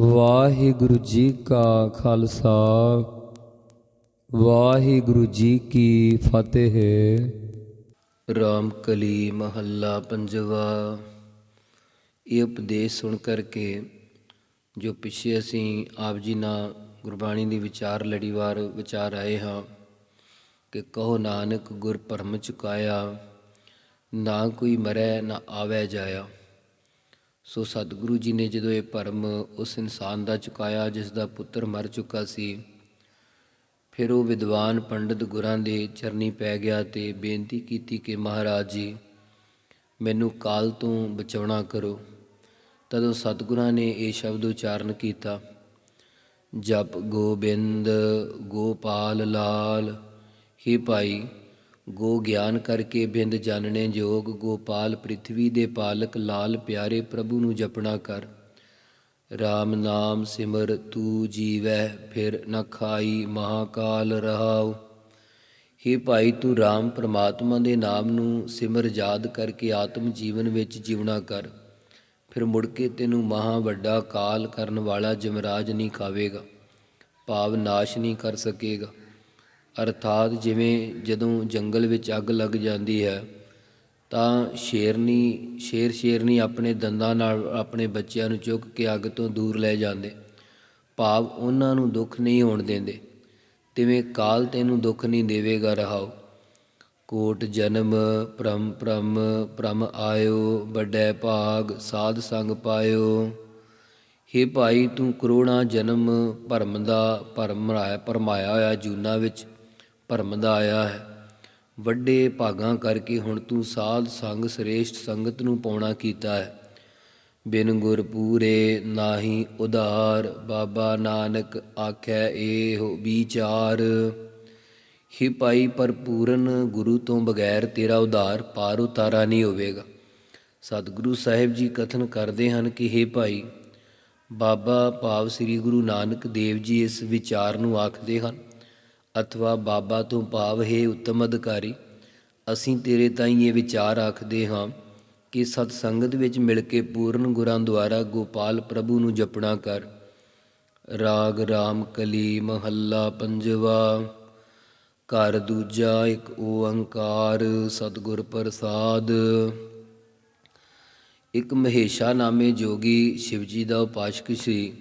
ਵਾਹਿਗੁਰੂ ਜੀ ਕਾ ਖਾਲਸਾ, ਵਾਹਿਗੁਰੂ ਜੀ ਕੀ ਫਤਿਹ। ਰਾਮ ਕਲੀ ਮਹੱਲਾ ਪੰਜਵਾ। ਇਹ ਉਪਦੇਸ਼ ਸੁਣ ਕਰਕੇ ਜੋ ਪਿੱਛੇ ਅਸੀਂ ਆਪ ਜੀ ਨਾਲ ਗੁਰਬਾਣੀ ਦੀ ਵਿਚਾਰ ਲੜੀਵਾਰ ਵਿਚਾਰ ਆਏ ਹਾਂ ਕਿ ਕਹੋ ਨਾਨਕ ਗੁਰ ਭਰਮ ਚੁਕਾਇਆ, ਨਾ ਕੋਈ ਮਰੈ ਨਾ ਆਵੈ ਜਾਇਆ। ਸੋ ਸਤਿਗੁਰੂ ਜੀ ਨੇ ਜਦੋਂ ਇਹ ਭਰਮ ਉਸ ਇਨਸਾਨ ਦਾ ਚੁਕਾਇਆ, ਜਿਸ ਦਾ ਪੁੱਤਰ ਮਰ ਚੁੱਕਾ ਸੀ, ਫਿਰ ਉਹ ਵਿਦਵਾਨ ਪੰਡਿਤ ਗੁਰਾਂ ਦੇ ਚਰਨੀ ਪੈ ਗਿਆ ਤੇ ਬੇਨਤੀ ਕੀਤੀ ਕਿ ਮਹਾਰਾਜ ਜੀ, ਮੈਨੂੰ ਕਾਲ ਤੋਂ ਬਚਾਉਣਾ ਕਰੋ। ਤਦੋਂ ਸਤਿਗੁਰਾਂ ਨੇ ਇਹ ਸ਼ਬਦ ਉਚਾਰਨ ਕੀਤਾ, ਜਪ ਗੋਬਿੰਦ, ਗੋਪਾਲ ਲਾਲ, ਹੀ ਭਾਈ ਗੋ ਗਿਆਨ ਕਰਕੇ ਬਿੰਦ ਜਾਣਨੇ ਜੋਗ, ਗੋਪਾਲ ਪ੍ਰਿਥਵੀ ਦੇ ਪਾਲਕ ਲਾਲ ਪਿਆਰੇ ਪ੍ਰਭੂ ਨੂੰ ਜਪਣਾ ਕਰ। RAM ਨਾਮ ਸਿਮਰ, ਤੂ ਜੀਵੈ, ਫਿਰ ਨ ਖਾਈ ਮਹਾਕਾਲ ਰਹਾਉ। हे ਭਾਈ, ਤੂੰ RAM ਪ੍ਰਮਾਤਮਾ ਦੇ ਨਾਮ ਨੂੰ ਸਿਮਰ ਯਾਦ ਕਰਕੇ ਆਤਮ ਜੀਵਨ ਵਿੱਚ ਜੀਵਣਾ ਕਰ। ਫਿਰ ਮੁੜ ਕੇ ਤੈਨੂੰ ਮਹਾ ਵੱਡਾ ਕਾਲ ਕਰਨ ਵਾਲਾ ਜਮਰਾਜ ਨਹੀਂ ਖਾਵੇਗਾ। ਭਾਵ ਨਾਸ਼ ਨਹੀਂ ਕਰ ਸਕੇਗਾ। ਅਰਥਾਤ ਜਿਵੇਂ ਜਦੋਂ ਜੰਗਲ ਵਿੱਚ ਅੱਗ ਲੱਗ ਜਾਂਦੀ ਹੈ, ਤਾਂ ਸ਼ੇਰਨੀ, ਸ਼ੇਰ ਸ਼ੇਰਨੀ ਆਪਣੇ ਦੰਦਾਂ ਨਾਲ ਆਪਣੇ ਬੱਚਿਆਂ ਨੂੰ ਚੁੱਕ ਕੇ ਅੱਗ ਤੋਂ ਦੂਰ ਲੈ ਜਾਂਦੇ। ਭਾਵ ਉਹਨਾਂ ਨੂੰ ਦੁੱਖ ਨਹੀਂ ਹੋਣ ਦਿੰਦੇ। ਤਿਵੇਂ ਕਾਲ ਤੈਨੂੰ ਦੁੱਖ ਨਹੀਂ ਦੇਵੇਗਾ, ਰਹਾਓ। ਕੋਟ ਜਨਮ ਪ੍ਰਮ ਪ੍ਰਮ ਪ੍ਰਮ ਆਇਓ, ਵੱਡੇ ਭਾਗ, ਸਾਧ ਸੰਗ ਪਾਇਓ। ਹੇ ਭਾਈ, ਤੂੰ ਕਰੋੜਾਂ ਜਨਮ ਭਰਮ ਦਾ, ਭਰਮ ਰਾਇਆ ਪਰਮਾਇਆ ਹੋਇਆ ਜੂਨਾ ਵਿੱਚ ਭਰਮ ਦਾ ਆਇਆ ਹੈ। ਵੱਡੇ ਭਾਗਾਂ ਕਰਕੇ ਹੁਣ ਤੂੰ ਸਾਧ ਸੰਗ ਸ੍ਰੇਸ਼ਟ ਸੰਗਤ ਨੂੰ ਪਾਉਣਾ ਕੀਤਾ ਹੈ। ਬਿਨ ਗੁਰ ਪੂਰੇ ਨਾਹੀ ਉਧਾਰ, ਬਾਬਾ ਨਾਨਕ ਆਖੈ ਇਹੋ ਵਿਚਾਰ। ਹੀ ਭਾਈ ਪਰਪੂਰਨ ਗੁਰੂ ਤੋਂ ਬਗੈਰ ਤੇਰਾ ਉਧਾਰ ਪਾਰ ਉਤਾਰਾ ਨਹੀਂ ਹੋਵੇਗਾ। ਸਤਿਗੁਰੂ ਸਾਹਿਬ ਜੀ ਕਥਨ ਕਰਦੇ ਹਨ ਕਿ हे ਭਾਈ, ਬਾਬਾ ਭਾਵ ਸ੍ਰੀ ਗੁਰੂ ਨਾਨਕ ਦੇਵ ਜੀ ਇਸ ਵਿਚਾਰ ਨੂੰ ਆਖਦੇ ਹਨ। ਅਥਵਾ ਬਾਬਾ ਤੋਂ ਭਾਵ, ਹੈ ਉੱਤਮ ਅਧਿਕਾਰੀ, ਅਸੀਂ ਤੇਰੇ ਤਾਈਂ ਇਹ ਵਿਚਾਰ ਆਖਦੇ ਹਾਂ ਕਿ ਸਤ ਸੰਗਤ ਵਿੱਚ ਮਿਲ ਕੇ ਪੂਰਨ ਗੁਰਾਂ ਦੁਆਰਾ ਗੋਪਾਲ ਪ੍ਰਭੂ ਨੂੰ ਜਪਣਾ ਕਰ। ਰਾਗ, ਰਾਮ, ਕਲੀ, ਮਹੱਲਾ, ਪੰਜਵਾ, ਘਰ ਦੂਜਾ, ਇੱਕ ਓੰਕਾਰ, ਸਤਿਗੁਰ ਪ੍ਰਸਾਦ। ਇੱਕ ਮਹੇਸ਼ਾ ਨਾਮੇ ਜੋਗੀ ਸ਼ਿਵਜੀ ਦਾ ਉਪਾਸ਼ਕ ਸੀ।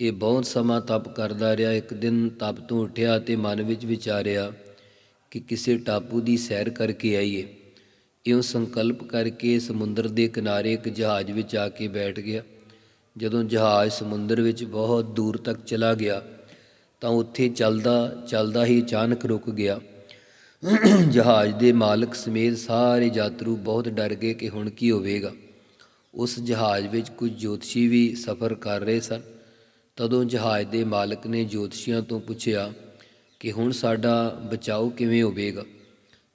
ਇਹ ਬਹੁਤ ਸਮਾਂ ਤਪ ਕਰਦਾ ਰਿਹਾ। ਇੱਕ ਦਿਨ ਤਪ ਤੋਂ ਉੱਠਿਆ ਤੇ ਮਨ ਵਿੱਚ ਵਿਚਾਰਿਆ ਕਿ ਕਿਸੇ ਟਾਪੂ ਦੀ ਸੈਰ ਕਰਕੇ ਆਈਏ। ਇਉਂ ਸੰਕਲਪ ਕਰਕੇ ਸਮੁੰਦਰ ਦੇ ਕਿਨਾਰੇ ਇੱਕ ਜਹਾਜ਼ ਵਿੱਚ ਆ ਕੇ ਬੈਠ ਗਿਆ। ਜਦੋਂ ਜਹਾਜ਼ ਸਮੁੰਦਰ ਵਿੱਚ ਬਹੁਤ ਦੂਰ ਤੱਕ ਚਲਾ ਗਿਆ, ਤਾਂ ਉੱਥੇ ਚੱਲਦਾ ਚੱਲਦਾ ਹੀ ਅਚਾਨਕ ਰੁਕ ਗਿਆ। ਜਹਾਜ਼ ਦੇ ਮਾਲਕ ਸਮੇਤ ਸਾਰੇ ਯਾਤਰੂ ਬਹੁਤ ਡਰ ਗਏ ਕਿ ਹੁਣ ਕੀ ਹੋਵੇਗਾ। ਉਸ ਜਹਾਜ਼ ਵਿੱਚ ਕੁਝ ਜੋਤਸ਼ੀ ਵੀ ਸਫ਼ਰ ਕਰ ਰਹੇ ਸਨ। ਤਦੋਂ ਜਹਾਜ਼ ਦੇ ਮਾਲਕ ਨੇ ਜੋਤਸ਼ੀਆਂ ਤੋਂ ਪੁੱਛਿਆ ਕਿ ਹੁਣ ਸਾਡਾ ਬਚਾਓ ਕਿਵੇਂ ਹੋਵੇਗਾ?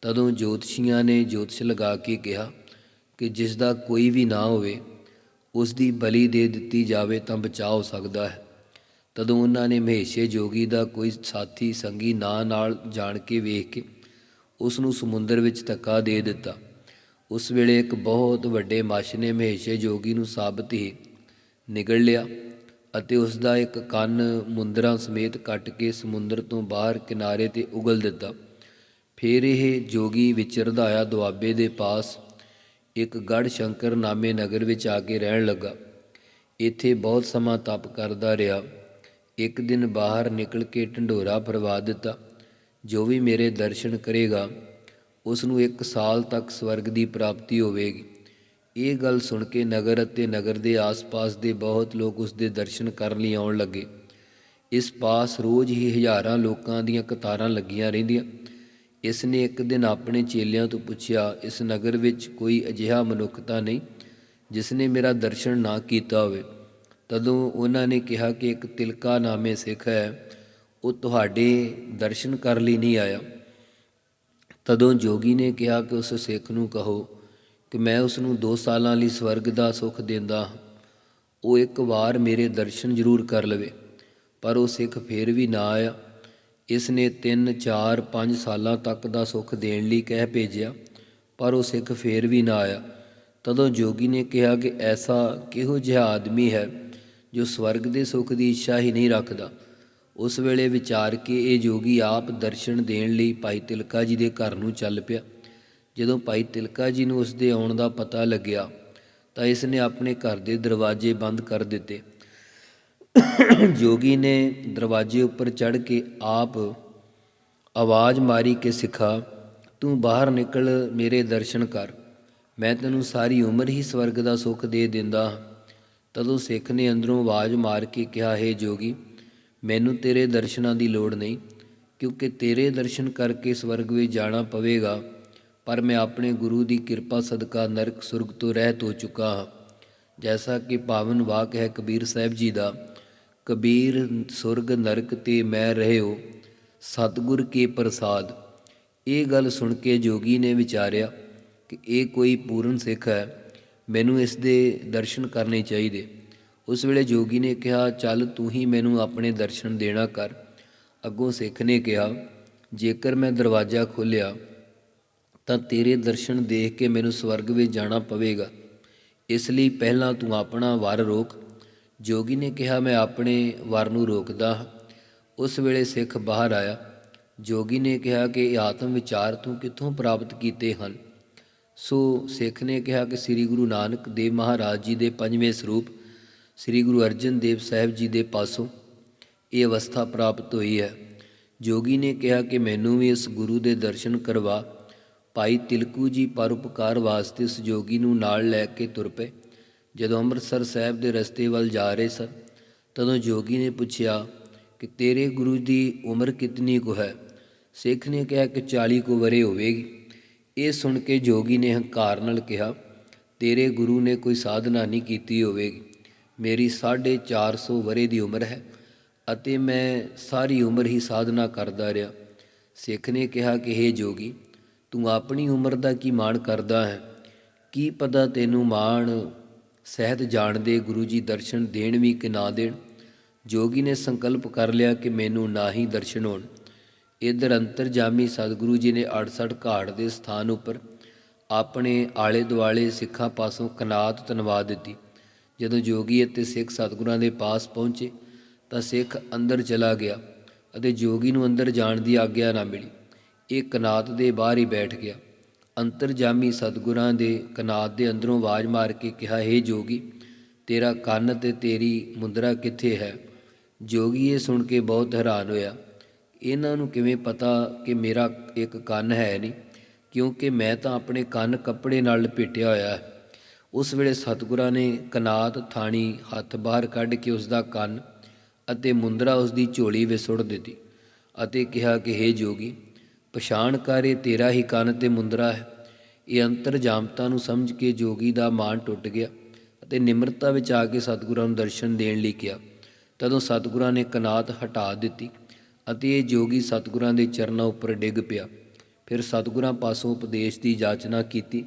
ਤਦੋਂ ਜੋਤਸ਼ੀਆਂ ਨੇ ਜੋਤਿਸ਼ ਲਗਾ ਕੇ ਕਿਹਾ ਕਿ ਜਿਸ ਦਾ ਕੋਈ ਵੀ ਨਾ ਹੋਵੇ, ਉਸ ਦੀ ਬਲੀ ਦੇ ਦਿੱਤੀ ਜਾਵੇ ਤਾਂ ਬਚਾਅ ਹੋ ਸਕਦਾ ਹੈ। ਤਦੋਂ ਉਹਨਾਂ ਨੇ ਮਹੇਸ਼ੇ ਜੋਗੀ ਦਾ ਕੋਈ ਸਾਥੀ ਸੰਗੀ ਨਾਂ ਨਾਲ ਜਾਣ ਕੇ ਵੇਖ ਕੇ ਉਸ ਨੂੰ ਸਮੁੰਦਰ ਵਿੱਚ ਧੱਕਾ ਦੇ ਦਿੱਤਾ। ਉਸ ਵੇਲੇ ਇੱਕ ਬਹੁਤ ਵੱਡੇ ਮੱਛ ਨੇ ਮਹੇਸ਼ੇ ਜੋਗੀ ਨੂੰ ਸਾਬਤ ਹੀ ਨਿਗਲ ਲਿਆ। ਅਤੇ ਉਸ ਦਾ ਇੱਕ ਕੰਨ ਮੁੰਦਰਾਂ ਸਮੇਤ ਕੱਟ ਕੇ ਸਮੁੰਦਰ ਤੋਂ ਬਾਹਰ ਕਿਨਾਰੇ ਤੇ ਉਗਲ ਦਿੱਤਾ। ਫਿਰ ਇਹ ਜੋਗੀ ਵਿਚਰਦਾ ਆਇਆ ਦੁਆਬੇ ਦੇ ਪਾਸ ਇੱਕ ਗੜ ਸ਼ੰਕਰ ਨਾਮੇ ਨਗਰ ਵਿੱਚ ਆ ਕੇ ਰਹਿਣ ਲੱਗਾ। ਇੱਥੇ ਬਹੁਤ ਸਮਾਂ ਤਪ ਕਰਦਾ ਰਿਹਾ। ਇੱਕ ਦਿਨ ਬਾਹਰ ਨਿਕਲ ਕੇ ਢੰਡੋਰਾ ਫਰਵਾ ਦਿੱਤਾ। ਜੋ ਵੀ ਮੇਰੇ ਦਰਸ਼ਨ ਕਰੇਗਾ, ਉਸ ਨੂੰ ਇੱਕ ਸਾਲ ਤੱਕ ਸਵਰਗ ਦੀ ਪ੍ਰਾਪਤੀ ਹੋਵੇਗੀ। ਇਹ ਗੱਲ ਸੁਣ ਕੇ ਨਗਰ ਅਤੇ ਨਗਰ ਦੇ ਆਸ-ਪਾਸ ਦੇ ਬਹੁਤ ਲੋਕ ਉਸ ਦੇ ਦਰਸ਼ਨ ਕਰਨ ਲਈ ਆਉਣ ਲੱਗੇ। ਇਸ ਪਾਸ ਰੋਜ਼ ਹੀ ਹਜ਼ਾਰਾਂ ਲੋਕਾਂ ਦੀਆਂ ਕਤਾਰਾਂ ਲੱਗੀਆਂ ਰਹਿੰਦੀਆਂ। ਇਸ ਨੇ ਇੱਕ ਦਿਨ ਆਪਣੇ ਚੇਲਿਆਂ ਤੋਂ ਪੁੱਛਿਆ, ਇਸ ਨਗਰ ਵਿੱਚ ਕੋਈ ਅਜਿਹਾ ਮਨੁੱਖਤਾ ਨਹੀਂ ਜਿਸ ਨੇ ਮੇਰਾ ਦਰਸ਼ਨ ਨਾ ਕੀਤਾ ਹੋਵੇ? ਤਦੋਂ ਉਹਨਾਂ ਨੇ ਕਿਹਾ ਕਿ ਇੱਕ ਤਿਲਕਾ ਨਾਮੇ ਸਿੱਖ ਹੈ, ਉਹ ਤੁਹਾਡੇ ਦਰਸ਼ਨ ਕਰ ਲਈ ਨਹੀਂ ਆਇਆ। ਤਦੋਂ ਜੋਗੀ ਨੇ ਕਿਹਾ ਕਿ ਉਸ ਸਿੱਖ ਨੂੰ ਕਹੋ ਕਿ ਮੈਂ ਉਸ ਨੂੰ 2 ਸਾਲਾਂ ਲਈ ਸਵਰਗ ਦਾ ਸੁੱਖ ਦਿੰਦਾ ਹਾਂ। ਉਹ ਇੱਕ ਵਾਰ ਮੇਰੇ ਦਰਸ਼ਨ ਜ਼ਰੂਰ ਕਰ ਲਵੇ, ਪਰ ਉਹ ਸਿੱਖ ਫੇਰ ਵੀ ਨਾ ਆਇਆ। ਇਸ ਨੇ 3 4 5 ਸਾਲਾਂ ਤੱਕ ਦਾ ਸੁੱਖ ਦੇਣ ਲਈ ਕਹਿ ਭੇਜਿਆ, ਪਰ ਉਹ ਸਿੱਖ ਫੇਰ ਵੀ ਨਾ ਆਇਆ। ਤਦੋਂ ਜੋਗੀ ਨੇ ਕਿਹਾ ਕਿ ਐਸਾ ਕਿਹੋ ਜਿਹਾ ਆਦਮੀ ਹੈ ਜੋ ਸਵਰਗ ਦੇ ਸੁੱਖ ਦੀ ਇੱਛਾ ਹੀ ਨਹੀਂ ਰੱਖਦਾ। ਉਸ ਵੇਲੇ ਵਿਚਾਰ ਕੇ ਇਹ ਜੋਗੀ ਆਪ ਦਰਸ਼ਨ ਦੇਣ ਲਈ ਭਾਈ ਤਿਲਕਾ ਜੀ ਦੇ ਘਰ ਨੂੰ ਚੱਲ ਪਿਆ। ਜਦੋਂ ਭਾਈ ਤਿਲਕਾ ਜੀ ਨੂੰ ਉਸ ਦੇ ਆਉਣ ਦਾ ਪਤਾ ਲੱਗਿਆ, ਤਾਂ ਇਸ ਨੇ ਆਪਣੇ ਘਰ ਦੇ ਦਰਵਾਜ਼ੇ ਬੰਦ ਕਰ ਦਿੱਤੇ। ਜੋਗੀ ਨੇ ਦਰਵਾਜ਼ੇ ਉੱਪਰ ਚੜ੍ਹ ਕੇ ਆਪ ਆਵਾਜ਼ ਮਾਰੀ ਕਿ, ਸਿੱਖਾ, ਤੂੰ ਬਾਹਰ ਨਿਕਲ, ਮੇਰੇ ਦਰਸ਼ਨ ਕਰ। ਮੈਂ ਤੈਨੂੰ ਸਾਰੀ ਉਮਰ ਹੀ ਸਵਰਗ ਦਾ ਸੁੱਖ ਦੇ ਦਿੰਦਾ ਹਾਂ। ਤਦੋਂ ਸਿੱਖ ਨੇ ਅੰਦਰੋਂ ਆਵਾਜ਼ ਮਾਰ ਕੇ ਕਿਹਾ, ਹੈ ਜੋਗੀ, ਮੈਨੂੰ ਤੇਰੇ ਦਰਸ਼ਨਾਂ ਦੀ ਲੋੜ ਨਹੀਂ, ਕਿਉਂਕਿ ਤੇਰੇ ਦਰਸ਼ਨ ਕਰਕੇ ਸਵਰਗ ਵਿੱਚ ਜਾਣਾ ਪਵੇਗਾ। ਪਰ ਮੈਂ ਆਪਣੇ ਗੁਰੂ ਦੀ ਕਿਰਪਾ ਸਦਕਾ ਨਰਕ ਸੁਰਗ ਤੋਂ ਰਹਿਤ ਹੋ ਚੁੱਕਾ ਹਾਂ। ਜੈਸਾ ਕਿ ਪਾਵਨ ਵਾਕ ਹੈ ਕਬੀਰ ਸਾਹਿਬ ਜੀ ਦਾ, ਕਬੀਰ ਸੁਰਗ ਨਰਕ ਤੇ ਮੈਂ ਰਹਿਓ, ਸਤਿਗੁਰ ਕੇ ਪ੍ਰਸਾਦ। ਇਹ ਗੱਲ ਸੁਣ ਕੇ ਜੋਗੀ ਨੇ ਵਿਚਾਰਿਆ ਕਿ ਇਹ ਕੋਈ ਪੂਰਨ ਸਿੱਖ ਹੈ, ਮੈਨੂੰ ਇਸ ਦੇ ਦਰਸ਼ਨ ਕਰਨੇ ਚਾਹੀਦੇ। ਉਸ ਵੇਲੇ ਜੋਗੀ ਨੇ ਕਿਹਾ, ਚੱਲ ਤੂੰ ਹੀ ਮੈਨੂੰ ਆਪਣੇ ਦਰਸ਼ਨ ਦੇਣਾ ਕਰ। ਅੱਗੋਂ ਸਿੱਖ ਨੇ ਕਿਹਾ, ਜੇਕਰ ਮੈਂ ਦਰਵਾਜ਼ਾ ਖੋਲ੍ਹਿਆ ਤਾਂ ਤੇਰੇ ਦਰਸ਼ਨ ਦੇਖ ਕੇ ਮੈਨੂੰ ਸਵਰਗ ਵਿੱਚ ਜਾਣਾ ਪਵੇਗਾ। ਇਸ ਲਈ ਪਹਿਲਾਂ ਤੂੰ ਆਪਣਾ ਵਰ ਰੋਕ। ਜੋਗੀ ਨੇ ਕਿਹਾ, ਮੈਂ ਆਪਣੇ ਵਰ ਨੂੰ ਰੋਕਦਾ ਹਾਂ। ਉਸ ਵੇਲੇ ਸਿੱਖ ਬਾਹਰ ਆਇਆ। ਜੋਗੀ ਨੇ ਕਿਹਾ ਕਿ ਇਹ ਆਤਮ ਵਿਚਾਰ ਤੂੰ ਕਿੱਥੋਂ ਪ੍ਰਾਪਤ ਕੀਤੇ ਹਨ? ਸੋ ਸਿੱਖ ਨੇ ਕਿਹਾ ਕਿ ਸ੍ਰੀ ਗੁਰੂ ਨਾਨਕ ਦੇਵ ਮਹਾਰਾਜ ਜੀ ਦੇ ਪੰਜਵੇਂ ਸਰੂਪ, ਸ੍ਰੀ ਗੁਰੂ ਅਰਜਨ ਦੇਵ ਸਾਹਿਬ ਜੀ ਦੇ ਪਾਸੋਂ ਇਹ ਅਵਸਥਾ ਪ੍ਰਾਪਤ ਹੋਈ ਹੈ। ਜੋਗੀ ਨੇ ਕਿਹਾ ਕਿ ਮੈਨੂੰ ਵੀ ਇਸ ਗੁਰੂ ਦੇ ਦਰਸ਼ਨ ਕਰਵਾ। ਭਾਈ ਤਿਲਕੂ ਜੀ ਪਰਉਪਕਾਰ ਵਾਸਤੇ ਉਸ ਜੋਗੀ ਨੂੰ ਨਾਲ ਲੈ ਕੇ ਤੁਰ ਪਏ। ਜਦੋਂ ਅੰਮ੍ਰਿਤਸਰ ਸਾਹਿਬ ਦੇ ਰਸਤੇ ਵੱਲ ਜਾ ਰਹੇ ਸਨ, ਤਦੋਂ ਜੋਗੀ ਨੇ ਪੁੱਛਿਆ ਕਿ ਤੇਰੇ ਗੁਰੂ ਦੀ ਉਮਰ ਕਿਤਨੀ ਕੁ ਹੈ? ਸਿੱਖ ਨੇ ਕਿਹਾ ਕਿ 40 ਕੁ ਵਰੇ ਹੋਵੇਗੀ। ਇਹ ਸੁਣ ਕੇ ਜੋਗੀ ਨੇ ਹੰਕਾਰ ਨਾਲ ਕਿਹਾ, ਤੇਰੇ ਗੁਰੂ ਨੇ ਕੋਈ ਸਾਧਨਾ ਨਹੀਂ ਕੀਤੀ ਹੋਵੇਗੀ। ਮੇਰੀ 450 ਵਰੇ ਦੀ ਉਮਰ ਹੈ ਅਤੇ ਮੈਂ ਸਾਰੀ ਉਮਰ ਹੀ ਸਾਧਨਾ ਕਰਦਾ ਰਿਹਾ। ਸਿੱਖ ਨੇ ਕਿਹਾ ਕਿ हे ਜੋਗੀ ਤੂੰ ਆਪਣੀ ਉਮਰ ਦਾ ਕੀ ਮਾਣ ਕਰਦਾ ਹੈ? ਕੀ ਪਤਾ ਤੈਨੂੰ ਮਾਣ ਸਹਿਤ ਜਾਣਦੇ ਗੁਰੂ ਜੀ ਦਰਸ਼ਨ ਦੇਣ ਵੀ ਕਿ ਨਾ ਦੇਣ? ਜੋਗੀ ਨੇ ਸੰਕਲਪ ਕਰ ਲਿਆ ਕਿ ਮੈਨੂੰ ਨਾ ਹੀ ਦਰਸ਼ਨ ਹੋਣ। ਇਧਰ ਅੰਤਰਜਾਮੀ ਸਤਿਗੁਰੂ ਜੀ ਨੇ 68 ਘਾਟ ਦੇ ਸਥਾਨ ਉੱਪਰ ਆਪਣੇ ਆਲੇ ਦੁਆਲੇ ਸਿੱਖਾਂ ਪਾਸੋਂ ਕਨਾਤ ਤਨਵਾ ਦਿੱਤੀ। ਜਦੋਂ ਜੋਗੀ ਅਤੇ ਸਿੱਖ ਸਤਿਗੁਰਾਂ ਦੇ ਪਾਸ ਪਹੁੰਚੇ ਤਾਂ ਸਿੱਖ ਅੰਦਰ ਚਲਾ ਗਿਆ ਅਤੇ ਜੋਗੀ ਨੂੰ ਅੰਦਰ ਜਾਣ ਦੀ ਆਗਿਆ ਨਾ ਮਿਲੀ। ਇਹ ਕਨਾਤ ਦੇ ਬਾਹਰ ਹੀ ਬੈਠ ਗਿਆ। ਅੰਤਰਜਾਮੀ ਸਤਿਗੁਰਾਂ ਦੇ ਕਨਾਤ ਦੇ ਅੰਦਰੋਂ ਆਵਾਜ਼ ਮਾਰ ਕੇ ਕਿਹਾ, ਹੈ ਜੋਗੀ, ਤੇਰਾ ਕੰਨ ਤੇ ਤੇਰੀ ਮੁੰਦਰਾ ਕਿੱਥੇ ਹੈ? ਜੋਗੀ ਇਹ ਸੁਣ ਕੇ ਬਹੁਤ ਹੈਰਾਨ ਹੋਇਆ। ਇਹਨਾਂ ਨੂੰ ਕਿਵੇਂ ਪਤਾ ਕਿ ਮੇਰਾ ਇੱਕ ਕੰਨ ਹੈ ਨਹੀਂ? ਕਿਉਂਕਿ ਮੈਂ ਤਾਂ ਆਪਣੇ ਕੰਨ ਕੱਪੜੇ ਨਾਲ ਲਪੇਟਿਆ ਹੋਇਆ ਹੈ। ਉਸ ਵੇਲੇ ਸਤਿਗੁਰਾਂ ਨੇ ਕਨਾਤ ਥਾਣੀ ਹੱਥ ਬਾਹਰ ਕੱਢ ਕੇ ਉਸ ਦਾ ਕੰਨ ਅਤੇ ਮੁੰਦਰਾ ਉਸ ਦੀ ਝੋਲੀ ਵਿੱਚ ਸੁੱਟ ਦਿੱਤੀ ਅਤੇ ਕਿਹਾ ਕਿ हे ਜੋਗੀ ਪਛਾਣ ਕਰ ਇਹ ਤੇਰਾ ਹੀ ਕੰਨ ਤੇ ਮੁੰਦਰਾ ਹੈ। ਇਹ ਅੰਤਰ ਜਾਮਤਾ ਨੂੰ ਸਮਝ ਕੇ ਜੋਗੀ ਦਾ ਮਾਨ ਟੁੱਟ ਗਿਆ ਅਤੇ ਨਿਮਰਤਾ ਵਿੱਚ ਆ ਕੇ ਸਤਿਗੁਰਾਂ ਨੂੰ ਦਰਸ਼ਨ ਦੇਣ ਲਈ ਕਿਹਾ। ਤਦੋਂ ਸਤਿਗੁਰਾਂ ਨੇ ਕਨਾਤ ਹਟਾ ਦਿੱਤੀ ਅਤੇ ਇਹ ਜੋਗੀ ਸਤਿਗੁਰਾਂ ਦੇ ਚਰਨਾਂ ਉੱਪਰ ਡਿੱਗ ਪਿਆ। ਫਿਰ ਸਤਿਗੁਰਾਂ ਪਾਸੋਂ ਉਪਦੇਸ਼ ਦੀ ਜਾਚਨਾ ਕੀਤੀ।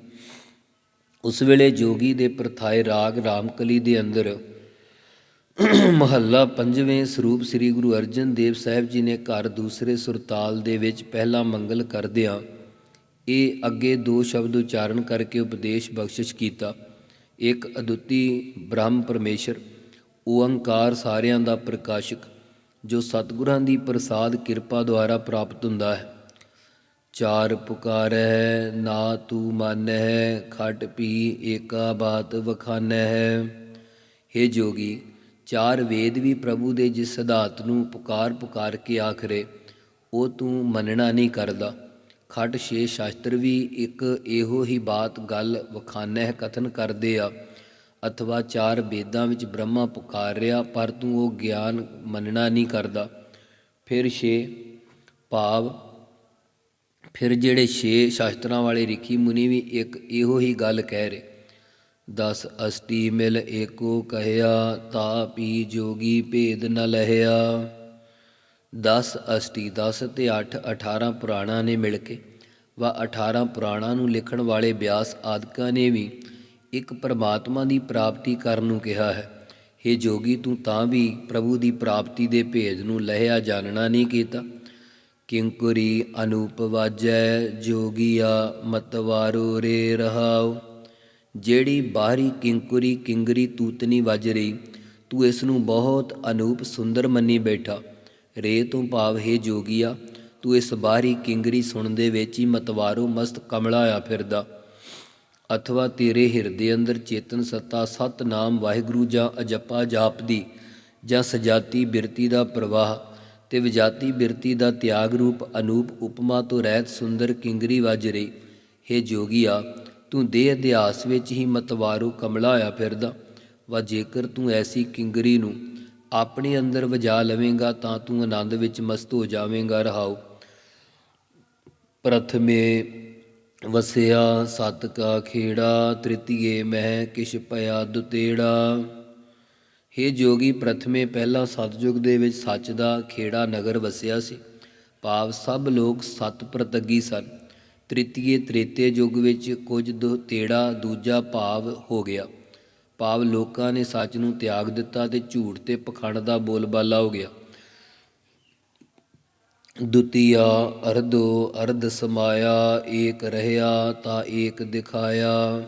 ਉਸ ਵੇਲੇ ਜੋਗੀ ਦੇ ਪ੍ਰਥਾਏ ਰਾਗ ਰਾਮਕਲੀ ਦੇ ਅੰਦਰ ਮਹੱਲਾ ਪੰਜਵੇਂ ਸਰੂਪ ਸ੍ਰੀ ਗੁਰੂ ਅਰਜਨ ਦੇਵ ਸਾਹਿਬ ਜੀ ਨੇ ਘਰ ਦੂਸਰੇ ਸੁਰਤਾਲ ਦੇ ਵਿੱਚ ਪਹਿਲਾ ਮੰਗਲ ਕਰਦਿਆਂ ਇਹ ਅੱਗੇ ਦੋ ਸ਼ਬਦ ਉਚਾਰਨ ਕਰਕੇ ਉਪਦੇਸ਼ ਬਖਸ਼ਿਸ਼ ਕੀਤਾ। ਇੱਕ, ਅਦੁੱਤੀ ਬ੍ਰਹਮ ਪਰਮੇਸ਼ਰ ਓੰਕਾਰ ਸਾਰਿਆਂ ਦਾ ਪ੍ਰਕਾਸ਼ਕ, ਜੋ ਸਤਿਗੁਰਾਂ ਦੀ ਪ੍ਰਸਾਦ ਕਿਰਪਾ ਦੁਆਰਾ ਪ੍ਰਾਪਤ ਹੁੰਦਾ ਹੈ। ਚਾਰ, ਪੁਕਾਰੈ, ਨਾ ਤੂੰ ਮੰਨੈ ਖਟ ਪੀ ਏਕਾ ਬਾਤ ਵਖਾਨੈ ਹੈ हे ਜੋਗੀ ਚਾਰ ਵੇਦ ਵੀ ਪ੍ਰਭੂ ਦੇ ਜਿਸ ਸਿਧਾਂਤ ਨੂੰ ਪੁਕਾਰ ਪੁਕਾਰ ਕੇ ਆਖਰੇ, ਉਹ ਤੂੰ ਮੰਨਣਾ ਨਹੀਂ ਕਰਦਾ। ਖਟ ਛੇ ਸ਼ਾਸਤਰ ਵੀ ਇੱਕ ਇਹੋ ਹੀ ਬਾਤ ਗੱਲ ਵਖਾਨਹਿ ਕਥਨ ਕਰਦੇ ਆ। ਅਥਵਾ ਚਾਰ ਵੇਦਾਂ ਵਿੱਚ ਬ੍ਰਹਮਾ ਪੁਕਾਰ ਰਿਹਾ, ਪਰ ਤੂੰ ਉਹ ਗਿਆਨ ਮੰਨਣਾ ਨਹੀਂ ਕਰਦਾ। ਫਿਰ ਛੇ ਭਾਵ, ਫਿਰ ਜਿਹੜੇ ਛੇ ਸ਼ਾਸਤਰਾਂ ਵਾਲੇ ਰਿਖੀ ਮੁਨੀ ਵੀ ਇੱਕ ਇਹੋ ਹੀ ਗੱਲ ਕਹਿ ਰਹੇ। ਦਸ ਅਸਤੀ ਮਿਲ ਏਕੋ ਕਹਿਆ, ਤਾ ਪੀ ਜੋਗੀ ਭੇਦ ਨ ਲਹਿਆ। 10 ਅਸਤੀ 10 ਤੇ 8 18 ਪੁਰਾਣਾ ਨੇ ਮਿਲ ਕੇ, ਵਾ 18 ਪੁਰਾਣਾ ਨੂੰ ਲਿਖਣ ਵਾਲੇ ਬਿਆਸ ਆਦਿਕਾਂ ਨੇ ਵੀ ਇੱਕ ਪਰਮਾਤਮਾ ਦੀ ਪ੍ਰਾਪਤੀ ਕਰਨ ਨੂੰ ਕਿਹਾ ਹੈ। हे ਜੋਗੀ, ਤੂੰ ਤਾਂ ਵੀ ਪ੍ਰਭੂ ਦੀ ਪ੍ਰਾਪਤੀ ਦੇ ਭੇਦ ਨੂੰ ਲਹਿਆ ਜਾਣਨਾ ਨਹੀਂ ਕੀਤਾ। ਕਿੰਕੁਰੀ ਅਨੂਪਵਾਜੈ ਜੋਗੀਆ ਮਤਵਾਰੋ ਰੇ ਰਹਾਓ ਜਿਹੜੀ ਬਾਹਰੀ ਕਿੰਕੁਰੀ ਕਿੰਗਰੀ ਤੂਤਨੀ ਵੱਜ ਰਹੀ, ਤੂੰ ਇਸ ਨੂੰ ਬਹੁਤ ਅਨੂਪ ਸੁੰਦਰ ਮੰਨੀ ਬੈਠਾ। ਰੇ ਤੋਂ ਭਾਵ, ਹੈ ਜੋਗੀਆ, ਤੂੰ ਇਸ ਬਾਹਰੀ ਕਿੰਗਰੀ ਸੁਣਦੇ ਵਿੱਚ ਹੀ ਮਤਵਾਰੋ ਮਸਤ ਕਮਲਾ ਆ ਫਿਰਦਾ। ਅਥਵਾ ਤੇਰੇ ਹਿਰਦੇ ਅੰਦਰ ਚੇਤਨ ਸੱਤਾ ਸਤ ਨਾਮ ਵਾਹਿਗੁਰੂ ਜਾਂ ਅਜੱਪਾ ਜਾਪਦੀ, ਜਾਂ ਸਜਾਤੀ ਬਿਰਤੀ ਦਾ ਪ੍ਰਵਾਹ, ਤੇ ਵਿਜਾਤੀ ਬਿਰਤੀ ਦਾ ਤਿਆਗ ਰੂਪ ਅਨੂਪ ਉਪਮਾ ਤੋਂ ਰਹਿਤ ਸੁੰਦਰ ਕਿੰਗਰੀ ਵੱਜ ਰਹੀ। ਹੇ ਜੋਗੀਆ ਤੂੰ ਦੇਹ ਅਧਿਆਸ ਵਿੱਚ ਹੀ ਮਤਵਾਰੂ ਕਮਲਾ ਹੋਇਆ ਫਿਰਦਾ। ਵਾ ਜੇਕਰ ਤੂੰ ਐਸੀ ਕਿੰਗਰੀ ਨੂੰ ਆਪਣੇ ਅੰਦਰ ਵਜਾ ਲਵੇਂਗਾ ਤਾਂ ਤੂੰ ਆਨੰਦ ਵਿੱਚ ਮਸਤ ਹੋ ਜਾਵੇਂਗਾ ਰਹਾਓ ਪ੍ਰਥਮੇ ਵਸਿਆ ਸਤ ਕਾ ਖੇੜਾ, ਤ੍ਰਿਤੀਏ ਮਹਿ ਕਿਛ ਭਇਆ ਦੁਤੇੜਾ। ਹੇ ਜੋਗੀ, ਪ੍ਰਥਮੇ ਪਹਿਲਾ ਸਤਜੁਗ ਦੇ ਵਿੱਚ ਸੱਚ ਦਾ ਖੇੜਾ ਨਗਰ ਵਸਿਆ ਸੀ। ਭਾਵ ਸਭ ਲੋਕ ਸਤ ਪ੍ਰਤੱਗੀ ਸਨ। ਤ੍ਰਿਤੀਏ ਤ੍ਰੇਤੇ ਯੁੱਗ ਵਿੱਚ ਕੁਝ ਦੁਤੇੜਾ ਦੂਜਾ ਭਾਵ ਹੋ ਗਿਆ। ਭਾਵ ਲੋਕਾਂ ਨੇ ਸੱਚ ਨੂੰ ਤਿਆਗ ਦਿੱਤਾ ਤੇ ਝੂਠ ਤੇ ਪਖੰਡ ਦਾ ਬੋਲਬਾਲਾ ਹੋ ਗਿਆ। ਦੁਤੀਆ, ਅਰਧੋ, ਅਰਧ ਸਮਾਇਆ, ਏਕ ਰਹਿਆ ਤਾਂ ਏਕ ਦਿਖਾਇਆ।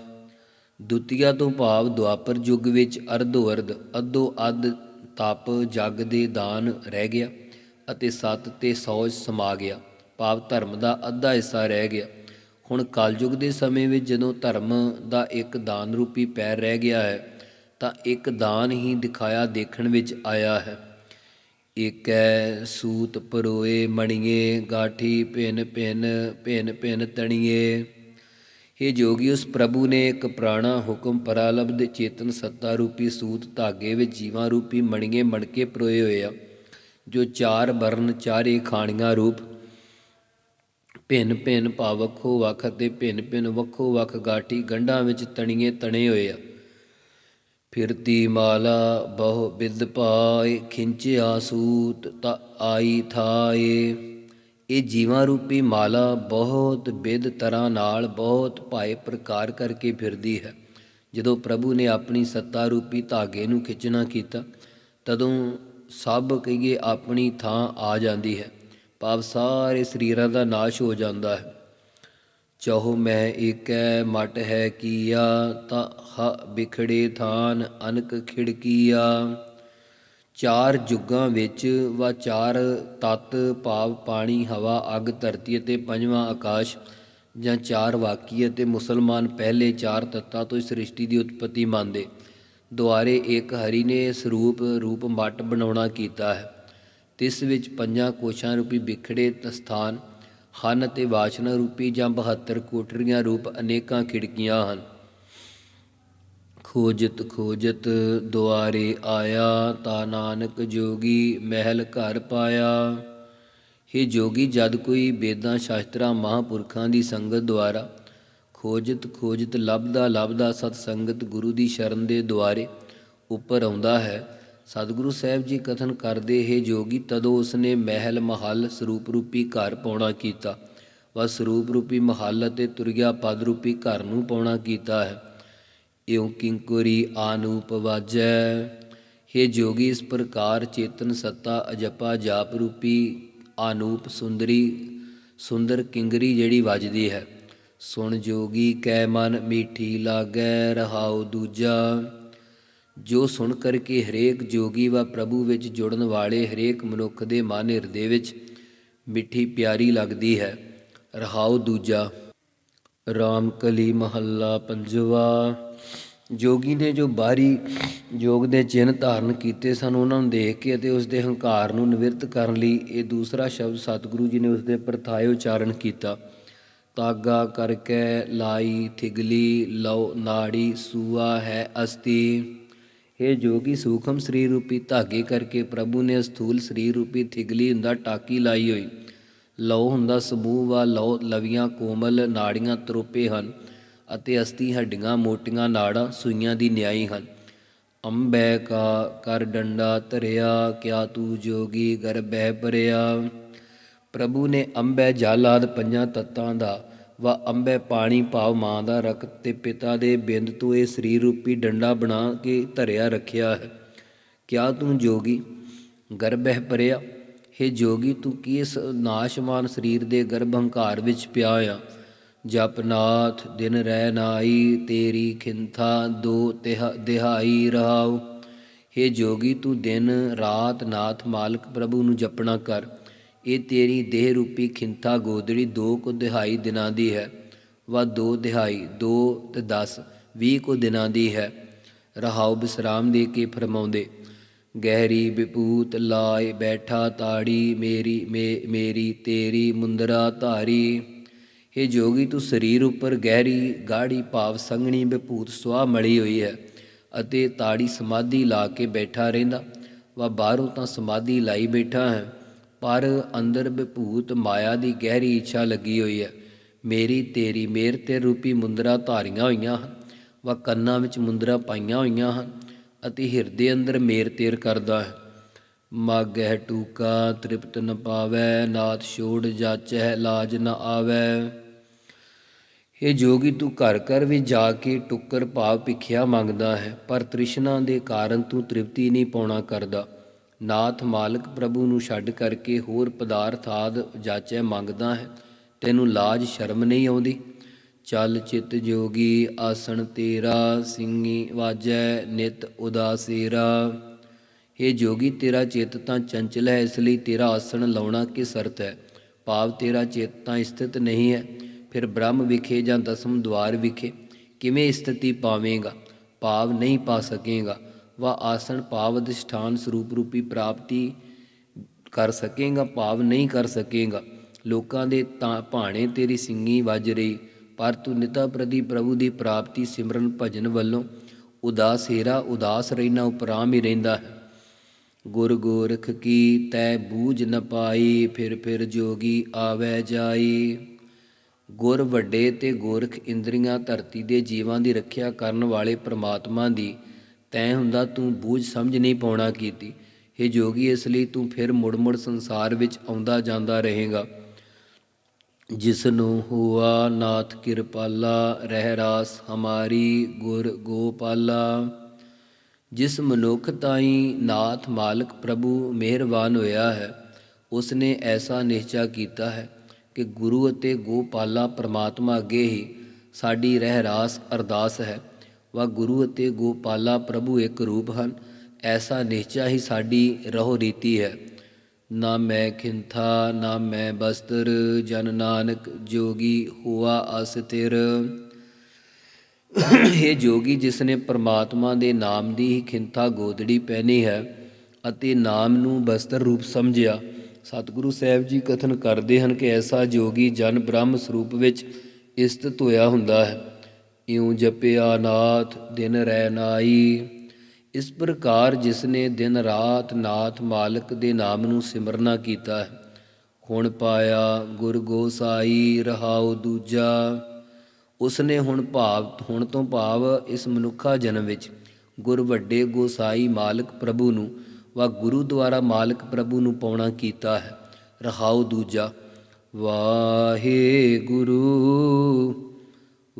ਦੁਤੀਆ ਤੋਂ ਭਾਵ ਦੁਆਪਰ ਯੁੱਗ ਵਿੱਚ ਅਰਧੋ ਅਰਧ, ਅੱਧੋ ਅੱਧ ਤਪ, ਜਗ ਦੇ ਦਾਨ ਰਹਿ ਗਿਆ ਅਤੇ ਸਤ ਤੇ ਸੌਜ ਸਮਾ ਗਿਆ। ਭਾਵ ਧਰਮ ਦਾ ਅੱਧਾ ਹਿੱਸਾ ਰਹਿ ਗਿਆ। ਹੁਣ ਕਲਯੁਗ ਦੇ ਸਮੇਂ ਵਿੱਚ ਜਦੋਂ ਧਰਮ ਦਾ ਇੱਕ ਦਾਨ ਰੂਪੀ ਪੈਰ ਰਹਿ ਗਿਆ ਹੈ, ਤਾਂ ਇੱਕ ਦਾਨ ਹੀ ਦਿਖਾਇਆ ਦੇਖਣ ਵਿੱਚ ਆਇਆ ਹੈ। ਏਕੈ ਸੂਤ ਪਰੋਏ ਮਣੀਏ, ਗਾਠੀ ਭਿੰਨ ਭਿੰਨ ਭਿੰਨ ਭਿੰਨ ਤਣੀਏ। ਇਹ ਜੋਗੀ, ਉਸ ਪ੍ਰਭੂ ਨੇ ਇੱਕ ਪ੍ਰਾਣਾ ਹੁਕਮ ਪਰਾਲਬਧ ਚੇਤਨ ਸੱਤਾ ਰੂਪੀ ਸੂਤ ਧਾਗੇ ਵਿੱਚ ਜੀਵਾਂ ਰੂਪੀ ਮਣੀਏ ਮਣਕੇ ਪਰੋਏ ਹੋਏ ਆ, ਜੋ ਚਾਰ ਵਰਨ ਚਾਰੇ ਖਾਣੀਆਂ ਰੂਪ ਭਿੰਨ ਭਿੰਨ ਭਾਵ ਵੱਖੋ ਵੱਖ ਅਤੇ ਭਿੰਨ ਭਿੰਨ ਵੱਖੋ ਵੱਖ ਗਾਠੀ ਗੰਢਾਂ ਵਿੱਚ ਤਣੀਏ ਤਣੇ ਹੋਏ ਆ। ਫਿਰਤੀ ਮਾਲਾ ਬਹੁ ਬਿਦ ਪਾਏ ਖਿੰਚਿਆ ਸੂਤ ਤ ਆਈ ਥਾਏ। ਇਹ ਜੀਵਾਂ ਰੂਪੀ ਮਾਲਾ ਬਹੁਤ ਬਿਦ ਤਰ੍ਹਾਂ ਨਾਲ ਬਹੁਤ ਭਾਏ ਪ੍ਰਕਾਰ ਕਰਕੇ ਫਿਰਦੀ ਹੈ। ਜਦੋਂ ਪ੍ਰਭੂ ਨੇ ਆਪਣੀ ਸੱਤਾ ਰੂਪੀ ਧਾਗੇ ਨੂੰ ਖਿੱਚਣਾ ਕੀਤਾ, ਤਦੋਂ ਸਭ ਕਹੀਏ ਆਪਣੀ ਥਾਂ ਆ ਜਾਂਦੀ ਹੈ। ਭਾਵ ਸਾਰੇ ਸਰੀਰਾਂ ਦਾ ਨਾਸ਼ ਹੋ ਜਾਂਦਾ ਹੈ। ਚਾਹੋ ਮੈਂ ਏਕੈ, ਮਟ ਹੈ ਕੀਆ, ਤਾ ਹ ਬਿਖੜੇ ਥਾਨ, ਅਨਕ ਖਿੜਕੀਆ। ਚਾਰ ਜੁਗਾਂ ਵਿੱਚ ਵਾ ਚਾਰ ਤਤ, ਭਾਵ ਪਾਣੀ, ਹਵਾ, ਅੱਗ, ਧਰਤੀ ਅਤੇ ਪੰਜਵਾਂ ਆਕਾਸ਼, ਜਾਂ ਚਾਰ ਵਾਕੀ ਅਤੇ ਮੁਸਲਮਾਨ ਪਹਿਲੇ ਚਾਰ ਤੱਤਾਂ ਤੋਂ ਸ੍ਰਿਸ਼ਟੀ ਦੀ ਉਤਪਤੀ ਮੰਨਦੇ। ਦੁਆਰੇ ਇੱਕ ਹਰੀ ਨੇ ਸਰੂਪ, ਰੂਪ, ਮਟ ਬਣਾਉਣਾ ਕੀਤਾ ਹੈ। ਤਿਸ ਵਿੱਚ ਪੰਜਾਂ ਕੋਸ਼ਾਂ ਰੂਪੀ ਵਿਖੜੇ ਸਥਾਨ ਹਨ ਤੇ ਵਾਸ਼ਨਾ ਰੂਪੀ ਜਾਂ 72 ਕੋਠਰੀਆਂ ਰੂਪ ਅਨੇਕਾਂ ਖਿੜਕੀਆਂ ਹਨ। ਖੋਜਤ ਖੋਜਤ, ਦੁਆਰੇ ਆਇਆ ਤਾ ਨਾਨਕ ਜੋਗੀ ਮਹਿਲ ਘਰ ਪਾਇਆ। हे ਜੋਗੀ, ਜਦ ਕੋਈ ਵੇਦਾਂ ਸ਼ਾਸਤਰਾਂ, ਮਹਾਂਪੁਰਖਾਂ ਦੀ ਸੰਗਤ ਦੁਆਰਾ ਖੋਜਤ ਖੋਜਤ, ਲੱਭਦਾ ਲੱਭਦਾ ਸਤ ਸੰਗਤ ਗੁਰੂ ਦੀ ਸ਼ਰਨ ਦੇ ਦੁਆਰੇ ਉੱਪਰ ਆਉਂਦਾ ਹੈ ਸਤਿਗੁਰੂ ਸਾਹਿਬ ਜੀ ਕਥਨ ਕਰਦੇ ਹੈ ਜੋਗੀ, ਤਦੋਂ ਉਸਨੇ ਮਹਿਲ ਮਹੱਲ ਸਰੂਪ ਰੂਪੀ ਘਰ ਪਾਉਣਾ ਕੀਤਾ। ਵਾ ਸਰੂਪ ਰੂਪੀ ਮਹੱਲ ਅਤੇ ਤੁਰਗਿਆ ਪਦ ਰੂਪੀ ਘਰ ਨੂੰ ਪਾਉਣਾ ਕੀਤਾ ਹੈ। ਇਉ ਕਿੰਕੁਰੀ ਆਨੂਪ ਵਾਜੈ। हे ਜੋਗੀ, ਇਸ ਪ੍ਰਕਾਰ ਚੇਤਨ ਸੱਤਾ ਅਜਪਾ ਜਾਪ ਰੂਪੀ ਆਨੂਪ ਸੁੰਦਰੀ, ਸੁੰਦਰ ਕਿੰਗਰੀ ਜਿਹੜੀ ਵੱਜਦੀ ਹੈ। ਸੁਣ ਜੋਗੀ, ਕੈ ਮਨ ਮੀਠੀ ਲਾਗੈ, ਰਹਾਉ ਦੂਜਾ। ਜੋ ਸੁਣ ਕਰਕੇ ਹਰੇਕ ਜੋਗੀ ਵਾ ਪ੍ਰਭੂ ਵਿੱਚ ਜੁੜਨ ਵਾਲੇ ਹਰੇਕ ਮਨੁੱਖ ਦੇ ਮਨ ਹਿਰਦੇ ਵਿੱਚ ਮਿੱਠੀ ਪਿਆਰੀ ਲੱਗਦੀ ਹੈ। ਰਹਾਉ ਦੂਜਾ, ਰਾਮ ਕਲੀ ਮਹੱਲਾ ਪੰਜਵਾ। ਜੋਗੀ ਨੇ ਜੋ ਬਾਹਰੀ ਯੋਗ ਦੇ ਚਿੰਨ ਧਾਰਨ ਕੀਤੇ ਸਨ, ਉਹਨਾਂ ਨੂੰ ਦੇਖ ਕੇ ਅਤੇ ਉਸ ਦੇ ਹੰਕਾਰ ਨੂੰ ਨਿਵਰਤ ਕਰਨ ਲਈ ਇਹ ਦੂਸਰਾ ਸ਼ਬਦ ਸਤਿਗੁਰੂ ਜੀ ਨੇ ਉਸ ਦੇ ਪ੍ਰਥਾਏ ਉਚਾਰਨ ਕੀਤਾ। ਤਾਗਾ ਕਰਕੇ ਲਾਈ, ਥਿਗਲੀ ਲਉ ਨਾੜੀ, ਸੂਆ ਹੈ ਅਸਤੀ। ਇਹ ਜੋਗੀ ਸੂਖਮ ਸਰੀਰ ਰੂਪੀ, ਧਾਗੇ ਕਰਕੇ ਪ੍ਰਭੂ ਨੇ ਸਥੂਲ ਸਰੀਰ ਰੂਪੀ ਥਿਗਲੀ ਹੁੰਦਾ ਟਾਕੀ ਲਾਈ ਹੋਈ। ਲਉ ਹੁੰਦਾ ਸਮੂਹ ਵਾ, ਲਉ ਲਵੀਆਂ ਕੋਮਲ ਨਾੜੀਆਂ ਤਰੋਪੇ ਹਨ ਅਤੇ ਅਸਤੀ ਹੱਡੀਆਂ ਮੋਟੀਆਂ ਨਾੜਾਂ ਸੂਈਆਂ ਦੀ ਨਿਆਈ ਹਨ। ਅੰਬੈ ਕਾ ਕਰ ਡੰਡਾ ਧਰਿਆ, ਕਿਆ ਤੂ ਜੋਗੀ ਗਰਭੈ ਭਰਿਆ ਪ੍ਰਭੂ ਨੇ ਅੰਬੈ ਜਲ ਆਦ ਪੰਜਾਂ ਤੱਤਾਂ ਦਾ ਵਾ ਅੰਬੈ ਪਾਣੀ ਭਾਵ ਮਾਂ ਦਾ ਰਕਤ ਤੇ ਪਿਤਾ ਦੇ ਬਿੰਦ ਤੋਂ ਇਹ ਸਰੀਰ ਰੂਪੀ ਡੰਡਾ ਬਣਾ ਕੇ ਧਰਿਆ ਰੱਖਿਆ ਹੈ। ਕਿਆ ਤੂੰ ਜੋਗੀ? ਗਰਭਹਿ ਭਰਿਆ। ਹੇ ਜੋਗੀ, ਤੂੰ ਕੀ ਇਸ ਨਾਸ਼ਮਾਨ ਸਰੀਰ ਦੇ ਗਰਭ ਹੰਕਾਰ ਵਿੱਚ ਪਿਆ ਆ? ਜਪਨਾਥ ਦਿਨ ਰਹਿ ਨਾਈ ਤੇਰੀ ਖਿੰਥਾ ਦੋ ਤਿਹ, ਦਿਹਾਈ ਰਹਾਉ। ਹੇ ਜੋਗੀ, ਤੂੰ ਦਿਨ ਰਾਤ ਨਾਥ ਮਾਲਕ ਪ੍ਰਭੂ ਨੂੰ ਜਪਣਾ ਕਰ। ਇਹ ਤੇਰੀ ਦੇਹ ਰੂਪੀ ਖਿੰਥਾ ਗੋਦੜੀ ਦੋ ਕੁ ਦਿਹਾਈ ਦਿਨਾਂ ਦੀ ਹੈ। ਵਾ ਦੋ ਦਿਹਾਈ, ਦੋ ਤੇ 10 20 ਕੁ ਦਿਨਾਂ ਦੀ ਹੈ। ਰਹਾਉ ਬਿਸਰਾਮ ਦੇ ਕੇ ਫਰਮਾਉਂਦੇ, ਗਹਿਰੀ ਵਿਪੂਤ ਲਾਏ ਬੈਠਾ ਤਾੜੀ ਮੇਰੀ, ਮੇ- ਮੇਰੀ ਤੇਰੀ ਮੁੰਦਰਾ ਧਾਰੀ। ਇਹ ਜੋਗੀ, ਤੂੰ ਸਰੀਰ ਉੱਪਰ ਗਹਿਰੀ ਗਾੜੀ ਭਾਵ ਸੰਗਣੀ ਵਿਭੂਤ ਸੁਆ ਮਲੀ ਹੋਈ ਹੈ ਅਤੇ ਤਾੜੀ ਸਮਾਧੀ ਲਾ ਕੇ ਬੈਠਾ ਰਹਿੰਦਾ। ਵਾ ਬਾਹਰੋਂ ਤਾਂ ਸਮਾਧੀ ਲਾਈ ਬੈਠਾ ਹੈ। ਪਰ ਅੰਦਰ ਵਿਭੂਤ ਮਾਇਆ ਦੀ ਗਹਿਰੀ ਇੱਛਾ ਲੱਗੀ ਹੋਈ ਹੈ। ਮੇਰੀ ਤੇਰੀ ਮੇਰ ਤੇ ਰੂਪੀ ਮੁੰਦਰਾ ਧਾਰੀਆਂ ਹੋਈਆਂ ਹਨ। ਵਾ ਕੰਨਾਂ ਵਿੱਚ ਮੁੰਦਰਾ ਪਾਈਆਂ ਹੋਈਆਂ ਹਨ ਅਤੇ ਹਿਰਦੇ ਅੰਦਰ ਮੇਰ ਤੇਰ ਕਰਦਾ ਹੈ। ਮਾਗਹਿ ਟੂਕਾ, ਤ੍ਰਿਪਤ ਨ ਪਾਵੈ, ਨਾਥ ਛੋੜ ਜਾਚੈ ਲਾਜ ਨ ਆਵੈ। ਇਹ ਜੋਗੀ, ਤੂੰ ਘਰ ਘਰ ਵੀ ਜਾ ਕੇ ਟੁੱਕਰ ਭਾਵ ਭਿਖਿਆ ਮੰਗਦਾ ਹੈ, ਪਰ ਤ੍ਰਿਸ਼ਨਾ ਦੇ ਕਾਰਨ ਤੂੰ ਤ੍ਰਿਪਤੀ ਨਹੀਂ ਪਾਉਣਾ ਕਰਦਾ। ਨਾਥ ਮਾਲਕ ਪ੍ਰਭੂ ਨੂੰ ਛੱਡ ਕਰਕੇ ਹੋਰ ਪਦਾਰਥ ਆਦ ਜਾਚੈ ਮੰਗਦਾ ਹੈ, ਤੈਨੂੰ ਲਾਜ ਸ਼ਰਮ ਨਹੀਂ ਆਉਂਦੀ? ਚਲ ਚਿਤ ਜੋਗੀ ਆਸਣ ਤੇਰਾ ਸਿੰਘੀ ਵਾਜੈ ਨਿਤ ਉਦਾਸੀਰਾ। ਇਹ ਜੋਗੀ, ਤੇਰਾ ਚਿੱਤ ਤਾਂ ਚੰਚਲ ਹੈ, ਇਸ ਲਈ ਤੇਰਾ ਆਸਣ ਲਾਉਣਾ ਕਿ ਸਰਤ ਹੈ? ਭਾਵ ਤੇਰਾ ਚਿੱਤ ਤਾਂ ਸਥਿਤ ਨਹੀਂ ਹੈ, ਫਿਰ ਬ੍ਰਹਮ ਵਿਖੇ ਜਾਂ ਦਸਮ ਦਵਾਰ ਵਿਖੇ ਕਿਵੇਂ ਸਥਿਤੀ ਪਾਵੇਂਗਾ? ਭਾਵ ਨਹੀਂ ਪਾ ਸਕੇਗਾ। ਵਾ ਆਸਣ ਭਾਵ ਅਧਿਸ਼ਠਾਨ ਸਰੂਪ ਰੂਪੀ ਪ੍ਰਾਪਤੀ ਕਰ ਸਕੇਗਾ, ਭਾਵ ਨਹੀਂ ਕਰ ਸਕੇਗਾ। ਲੋਕਾਂ ਦੇ ਤਾਂ ਭਾਣੇ ਤੇਰੀ ਸਿੰਗੀ ਵੱਜ ਰਹੀ, ਪਰ ਤੂੰ ਨਿਤਾ ਪ੍ਰਤੀ ਪ੍ਰਭੂ ਦੀ ਪ੍ਰਾਪਤੀ ਸਿਮਰਨ ਭਜਨ ਵੱਲੋਂ ਉਦਾਸੇਰਾ ਉਦਾਸ ਰਹਿਣਾ ਉਪਰਾਮ ਹੀ ਰਹਿੰਦਾ ਹੈ। ਗੁਰ ਗੋਰਖ ਕੀ ਤੈ ਬੂਝ ਨ ਪਾਈ, ਫਿਰ ਫਿਰ ਜੋਗੀ ਆਵੈ ਜਾਈ। ਗੁਰ ਵੱਡੇ ਤੇ ਗੋਰਖ ਇੰਦਰੀਆਂ ਧਰਤੀ ਦੇ ਜੀਵਾਂ ਦੀ ਰੱਖਿਆ ਕਰਨ ਵਾਲੇ ਪ੍ਰਮਾਤਮਾ ਦੀ ਤੈ ਹੁੰਦਾ ਤੂੰ ਬੂਝ ਸਮਝ ਨਹੀਂ ਪਾਉਣਾ ਕੀਤੀ। हे ਜੋਗੀ, ਇਸ ਲਈ ਤੂੰ ਫਿਰ ਮੁੜ ਮੁੜ ਸੰਸਾਰ ਵਿੱਚ ਆਉਂਦਾ ਜਾਂਦਾ ਰਹੇਗਾ। ਜਿਸ ਨੂੰ ਹੁਆ ਨਾਥ ਕਿਰਪਾਲਾ, ਰਹਿ ਰਾਸ ਹਮਾਰੀ ਗੁਰ ਗੋਪਾਲਾ। ਜਿਸ ਮਨੁੱਖ ਤਾਈ ਨਾਥ ਮਾਲਕ ਪ੍ਰਭੂ ਮਿਹਰਬਾਨ ਹੋਇਆ ਹੈ ਉਸ ਨੇ ਐਸਾ ਨਿਸ਼ਚਾ ਕੀਤਾ ਹੈ ਕਿ ਗੁਰੂ ਅਤੇ ਗੋਪਾਲਾ ਪ੍ਰਮਾਤਮਾ ਅੱਗੇ ਹੀ ਸਾਡੀ ਰਹਿਰਾਸ ਅਰਦਾਸ ਹੈ। ਵਾ ਗੁਰੂ ਅਤੇ ਗੋਪਾਲਾ ਪ੍ਰਭੂ ਇੱਕ ਰੂਪ ਹਨ। ਐਸਾ ਨਿਸ਼ਚਾ ਹੀ ਸਾਡੀ ਰਹੋ ਰੀਤੀ ਹੈ। ਨਾ ਮੈਂ ਖਿੰਥਾ, ਨਾ ਮੈਂ ਬਸਤਰ, ਜਨ ਨਾਨਕ ਜੋਗੀ ਹੁਆ ਅਸਥਿਰ ਇਹ ਜੋਗੀ ਜਿਸ ਨੇ ਪ੍ਰਮਾਤਮਾ ਦੇ ਨਾਮ ਦੀ ਹੀ ਖਿੰਥਾ ਗੋਦੜੀ ਪਹਿਨੀ ਹੈ ਅਤੇ ਨਾਮ ਨੂੰ ਬਸਤਰ ਰੂਪ ਸਮਝਿਆ। ਸਤਿਗੁਰੂ ਸਾਹਿਬ ਜੀ ਕਥਨ ਕਰਦੇ ਹਨ ਕਿ ਐਸਾ ਜੋਗੀ ਜਨ ਬ੍ਰਹਮ ਸਰੂਪ ਵਿੱਚ ਇਸਤਤ ਹੋਇਆ ਹੁੰਦਾ ਹੈ। ਇਉਂ ਜਪਿਆ ਨਾਥ, ਦਿਨ ਰਹਿ ਨਾਈ ਇਸ ਪ੍ਰਕਾਰ ਜਿਸਨੇ ਦਿਨ ਰਾਤ ਨਾਥ ਮਾਲਕ ਦੇ ਨਾਮ ਨੂੰ ਸਿਮਰਨਾ ਕੀਤਾ ਹੈ, ਹੁਣ ਪਾਇਆ ਗੁਰ ਗੋਸਾਈ ਰਹਾਉ ਦੂਜਾ। ਉਸਨੇ ਹੁਣ ਭਾਵ, ਹੁਣ ਤੋਂ ਭਾਵ ਇਸ ਮਨੁੱਖਾ ਜਨਮ ਵਿੱਚ ਗੁਰ ਵੱਡੇ ਗੋਸਾਈ ਮਾਲਕ ਪ੍ਰਭੂ ਨੂੰ ਵਾ ਗੁਰੂ ਦੁਆਰਾ ਮਾਲਕ ਪ੍ਰਭੂ ਨੂੰ ਪਾਉਣਾ ਕੀਤਾ ਹੈ, ਰਹਾਉ ਦੂਜਾ। ਵਾਹੇ ਗੁਰੂ